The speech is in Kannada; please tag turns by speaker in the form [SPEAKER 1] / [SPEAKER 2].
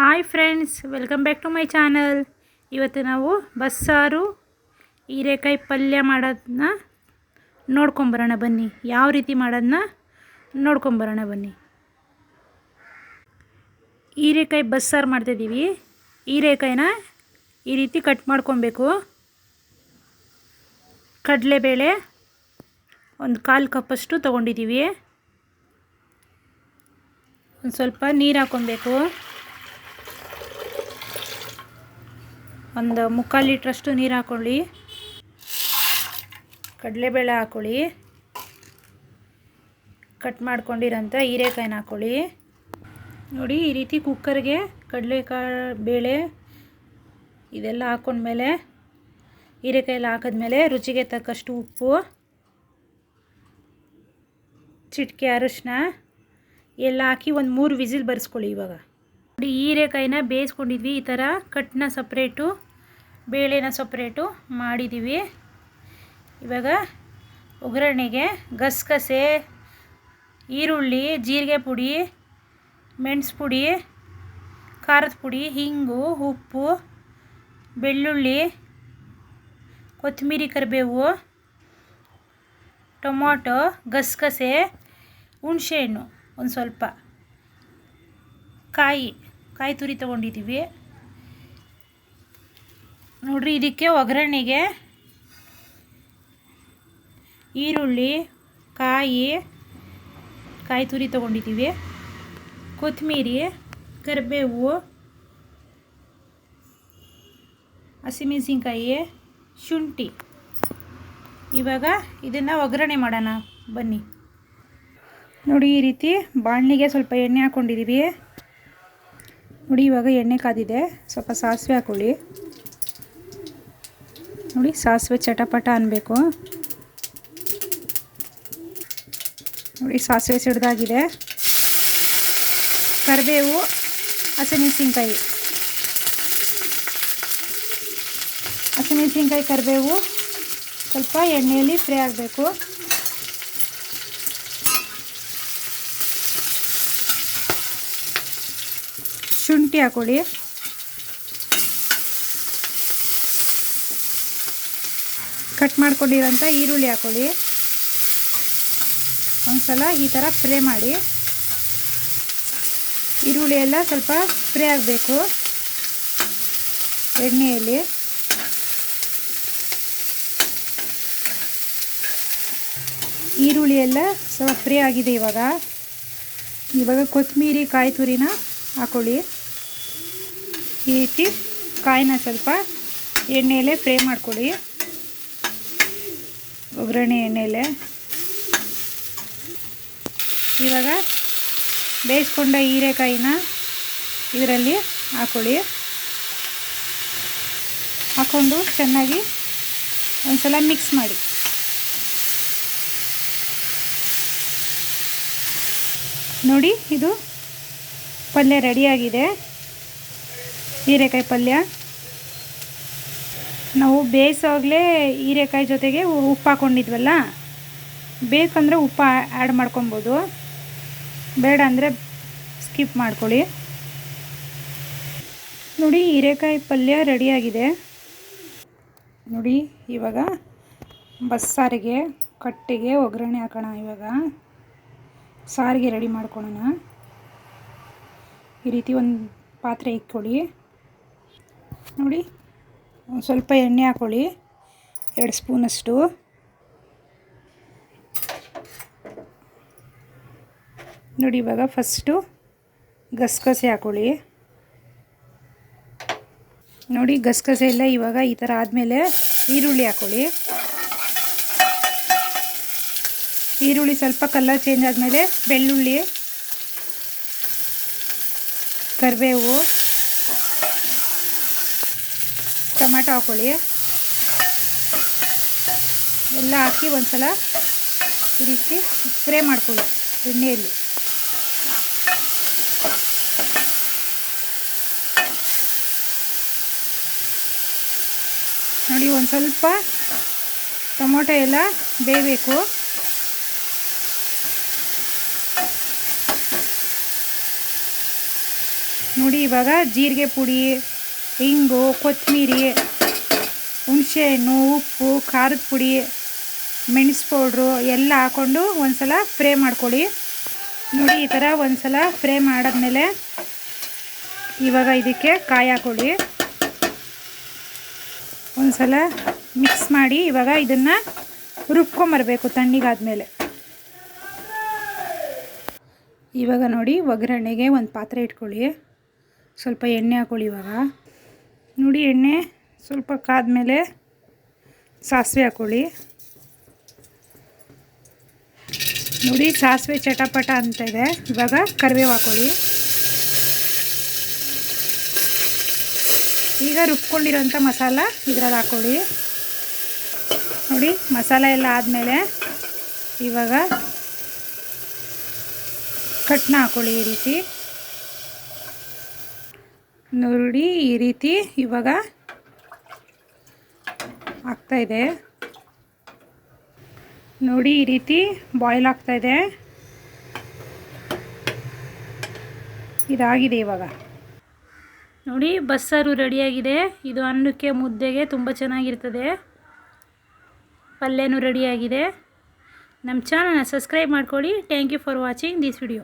[SPEAKER 1] Hi friends, welcome back to my channel. ಇವತ್ತು ನಾವು ಬಸ್ಸಾರು ಹೀರೆಕಾಯಿ ಪಲ್ಯ ಮಾಡೋದನ್ನ ನೋಡ್ಕೊಂಬರೋಣ ಬನ್ನಿ. ಯಾವ ರೀತಿ ಮಾಡೋದನ್ನ ನೋಡ್ಕೊಂಬರೋಣ ಬನ್ನಿ. ಹೀರೆಕಾಯಿ ಬಸ್ಸಾರು ಮಾಡ್ತಾಯಿದ್ದೀವಿ ಹೀರೆಕಾಯಿನ ಈ ರೀತಿ ಕಟ್ ಮಾಡ್ಕೊಬೇಕು. ಕಡಲೆಬೇಳೆ ಒಂದು ಕಾಲು ಕಪ್ಪಷ್ಟು ತೊಗೊಂಡಿದ್ದೀವಿ. ಒಂದು ಸ್ವಲ್ಪ ನೀರು ಹಾಕ್ಕೊಬೇಕು. ಒಂದು ಮುಕ್ಕಾಲು ಲೀಟ್ರಷ್ಟು ನೀರು ಹಾಕ್ಕೊಳ್ಳಿ ಕಡಲೆಬೇಳೆ ಹಾಕ್ಕೊಳ್ಳಿ ಕಟ್ ಮಾಡ್ಕೊಂಡಿರೋಂಥ ಹೀರೆಕಾಯಿನ ಹಾಕ್ಕೊಳ್ಳಿ ನೋಡಿ, ಈ ರೀತಿ ಕುಕ್ಕರ್ಗೆ ಕಡಲೆಕಾಯಿ ಬೇಳೆ ಇದೆಲ್ಲ ಹಾಕ್ಕೊಂಡ್ಮೇಲೆ ಹೀರೆಕಾಯಿ ಎಲ್ಲ ಹಾಕಿದ್ಮೇಲೆ ರುಚಿಗೆ ತಕ್ಕಷ್ಟು ಉಪ್ಪು, ಚಿಟಿಕೆ ಅರಶಿನ ಎಲ್ಲ ಹಾಕಿ ಒಂದು ಮೂರು ವಿಸಿಲ್ ಬರೆಸ್ಕೊಳ್ಳಿ ಇವಾಗ. ಹೀರೆಕಾಯಿನ ಬೇಯಿಸ್ಕೊಂಡಿದ್ವಿ. ಈ ಥರ ಕಟ್ನ ಸಪ್ರೇಟು, ಬೇಳೆನ ಸಪ್ರೇಟು ಮಾಡಿದ್ದೀವಿ ಇವಾಗ ಒಗ್ಗರಣೆಗೆ ಗಸಗಸೆ, ಈರುಳ್ಳಿ, ಜೀರಿಗೆ ಪುಡಿ, ಮೆಣಸು ಪುಡಿ, ಖಾರದ ಪುಡಿ, ಹಿಂಗು, ಉಪ್ಪು, ಬೆಳ್ಳುಳ್ಳಿ, ಕೊತ್ತಂಬರಿ ಕರಿಬೇವು, ಟೊಮೊಟೊ, ಗಸಗಸೆ ಹುಣಸೆಹಣ್ಣು ಒಂದು ಸ್ವಲ್ಪ, ಕಾಯಿ. ಕಾಯಿ ತುರಿ ತೊಗೊಂಡಿದ್ದೀವಿ. ನೋಡ್ರಿ, ಇದಕ್ಕೆ ಒಗ್ಗರಣೆಗೆ ಈರುಳ್ಳಿ, ಕಾಯಿ ಕಾಯಿ ತುರಿ ತೊಗೊಂಡಿದ್ದೀವಿ. ಕೊತ್ತಂಬರಿ ಕರಿಬೇವು, ಹಸಿಮೆಣಸಿನ್ಕಾಯಿ, ಶುಂಠಿ. ಇವಾಗ ಇದನ್ನು ಒಗ್ಗರಣೆ ಮಾಡೋಣ. ಬನ್ನಿ. ನೋಡಿ, ಈ ರೀತಿ ಬಾಣಲಿಗೆ ಸ್ವಲ್ಪ ಎಣ್ಣೆ ಹಾಕ್ಕೊಂಡಿದ್ದೀವಿ ನೋಡಿ, ಇವಾಗ ಎಣ್ಣೆ ಕಾದಿದೆ. ಸ್ವಲ್ಪ ಸಾಸಿವೆ ಹಾಕೊಳ್ಳಿ. ನೋಡಿ, ಸಾಸಿವೆ ಚಟಪಟ ಅನ್ನಬೇಕು ನೋಡಿ, ಸಾಸಿವೆ ಸಿಡ್ದಾಗಿದೆ. ಕರಿಬೇವು, ಹಸಿಮೆಣಸಿನ್ಕಾಯಿ. ಹಸಿಮೆಣಸಿನ್ಕಾಯಿ, ಕರಿಬೇವು. ಸ್ವಲ್ಪ ಎಣ್ಣೆಯಲ್ಲಿ ಫ್ರೈ ಆಗಬೇಕು. ಶುಂಠಿ ಹಾಕೊಳ್ಳಿ. ಕಟ್ ಮಾಡ್ಕೊಂಡಿರೋಂಥ ಈರುಳ್ಳಿ ಹಾಕೊಳ್ಳಿ. ಒಂದ್ಸಲ ಈ ಥರ ಫ್ರೈ ಮಾಡಿ. ಈರುಳ್ಳಿ ಎಲ್ಲ ಸ್ವಲ್ಪ ಫ್ರೈ ಆಗಬೇಕು. ಎಣ್ಣೆಯಲ್ಲಿ. ಈರುಳ್ಳಿ ಎಲ್ಲ ಸ್ವಲ್ಪ ಫ್ರೈ ಆಗಿದೆ ಇವಾಗ. ಇವಾಗ ಕೊತ್ತಂಬರಿ, ಕಾಯಿ ತುರಿನ ಹಾಕೊಳ್ಳಿ. ಈ ರೀತಿ ಕಾಯಿನ ಸ್ವಲ್ಪ ಎಣ್ಣೆಯಲ್ಲೇ ಫ್ರೈ ಮಾಡಿಕೊಡಿ ಒಗ್ಗರಣೆ ಎಣ್ಣೆಯಲ್ಲೇ. ಇವಾಗ ಬೇಯಿಸ್ಕೊಂಡ ಹೀರೆಕಾಯಿನ ಇದರಲ್ಲಿ ಹಾಕೊಳ್ಳಿ. ಹಾಕ್ಕೊಂಡು ಚೆನ್ನಾಗಿ ಒಂದ್ಸಲ ಮಿಕ್ಸ್ ಮಾಡಿ. ನೋಡಿ ಇದು ಪಲ್ಯ ರೆಡಿಯಾಗಿದೆ ಹೀರೆಕಾಯಿ ಪಲ್ಯ. ನಾವು ಬೇಯಿಸೋವಾಗಲೇ ಹೀರೆಕಾಯಿ ಜೊತೆಗೆ ಉಪ್ಪು ಹಾಕ್ಕೊಂಡಿದ್ವಲ್ಲ ಬೇಕಂದರೆ ಉಪ್ಪು ಆ್ಯಡ್ ಮಾಡ್ಕೊಬೋದು. ಬೇಡ ಅಂದರೆ ಸ್ಕಿಪ್ ಮಾಡ್ಕೊಳ್ಳಿ. ನೋಡಿ, ಹೀರೆಕಾಯಿ ಪಲ್ಯ ರೆಡಿಯಾಗಿದೆ ನೋಡಿ, ಇವಾಗ ಬಸ್ಸಾರಿಗೆ, ಕಟ್ಟಿಗೆ, ಒಗ್ಗರಣೆ ಹಾಕೋಣ ಇವಾಗ. ಸಾರಿಗೆ ರೆಡಿ ಮಾಡ್ಕೊಳ್ಳೋಣ ಈ ರೀತಿ ಒಂದು ಪಾತ್ರೆ ಇಟ್ಕೊಳ್ಳಿ. ನೋಡಿ ಸ್ವಲ್ಪ ಎಣ್ಣೆ ಹಾಕ್ಕೊಳ್ಳಿ ಎರಡು ಸ್ಪೂನಷ್ಟು ನೋಡಿ, ಇವಾಗ ಫಸ್ಟು ಗಸಗಸೆ ಹಾಕೊಳ್ಳಿ. ನೋಡಿ, ಗಸಗಸೆ ಎಲ್ಲ ಇವಾಗ ಈ ಥರ ಆದಮೇಲೆ ಈರುಳ್ಳಿ ಹಾಕೊಳ್ಳಿ. ಈರುಳ್ಳಿ ಸ್ವಲ್ಪ ಕಲರ್ ಚೇಂಜ್ ಆದಮೇಲೆ ಬೆಳ್ಳುಳ್ಳಿ, ಕರಿಬೇವು. ಟೊಮೆಟೊ ಹಾಕ್ಕೊಳ್ಳಿ ಎಲ್ಲ ಹಾಕಿ ಒಂದ್ಸಲ ಈ ರೀತಿ ಫ್ರೈ ಮಾಡ್ಕೊಳ್ಳಿ ಎಣ್ಣೆಯಲ್ಲಿ. ನೋಡಿ, ಒಂದು ಸ್ವಲ್ಪ ಟೊಮೊಟೊ ಎಲ್ಲ ಬೇಯಬೇಕು. ನೋಡಿ, ಇವಾಗ ಜೀರಿಗೆ ಪುಡಿ ಹಿಂಗು ಕೊತ್ತಂಬರಿ ಹುಣಸೆಹಣ್ಣು ಉಪ್ಪು, ಖಾರದ ಪುಡಿ, ಮೆಣಸು ಪೌಡ್ರು ಎಲ್ಲ ಹಾಕ್ಕೊಂಡು ಒಂದು ಸಲ ಫ್ರೈ ಮಾಡ್ಕೊಳ್ಳಿ. ನೋಡಿ, ಈ ಥರ ಒಂದು ಸಲ ಫ್ರೈ ಮಾಡಿದ್ಮೇಲೆ ಇವಾಗ ಇದಕ್ಕೆ ಕಾಯಿ ಹಾಕೊಳ್ಳಿ. ಒಂದು ಸಲ ಮಿಕ್ಸ್ ಮಾಡಿ ಇವಾಗ ಇದನ್ನು ರುಬ್ಕೊಂಬರ್ಬೇಕು ತಣ್ಣಗಾದ್ಮೇಲೆ. ಇವಾಗ ನೋಡಿ ಒಗ್ಗರಣೆಗೆ ಒಂದು ಪಾತ್ರೆ ಇಟ್ಕೊಳ್ಳಿ. ಸ್ವಲ್ಪ ಎಣ್ಣೆ ಹಾಕೊಳ್ಳಿ ಇವಾಗ. ನೋಡಿ ಎಣ್ಣೆ ಸ್ವಲ್ಪ ಕಾದ್ಮೇಲೆ ಸಾಸಿವೆ ಹಾಕೊಳ್ಳಿ. ನೋಡಿ ಸಾಸಿವೆ ಚಟಪಟ ಅಂತ ಇದೆ. ಇವಾಗ ಕರಿಬೇವು ಹಾಕೊಳ್ಳಿ. ಈಗ ರುಬ್ಕೊಂಡಿರೋಂಥ ಮಸಾಲ ಇದ್ರಲ್ಲಿ ಹಾಕೊಳ್ಳಿ. ನೋಡಿ ಮಸಾಲ ಎಲ್ಲ ಆದಮೇಲೆ ಇವಾಗ ಕಟ್ನ ಹಾಕೊಳ್ಳಿ ಈ ರೀತಿ. ನೋಡಿ ಈ ರೀತಿ ಇವಾಗ ಆಗ್ತಾಯಿದೆ ನೋಡಿ ಈ ರೀತಿ ಬಾಯ್ಲ್ ಆಗ್ತಾಯಿದೆ ಇದಾಗಿದೆ ಇವಾಗ. ನೋಡಿ ಬಸ್ಸಾರು ರೆಡಿಯಾಗಿದೆ. ಇದು ಅನ್ನಕ್ಕೆ ಮುದ್ದೆಗೆ ತುಂಬ ಚೆನ್ನಾಗಿರ್ತದೆ. ಪಲ್ಯನೂ ರೆಡಿಯಾಗಿದೆ. ನಮ್ಮ ಚಾನಲ್ನ ಸಬ್ಸ್ಕ್ರೈಬ್ ಮಾಡ್ಕೊಳ್ಳಿ. Thank you for watching this video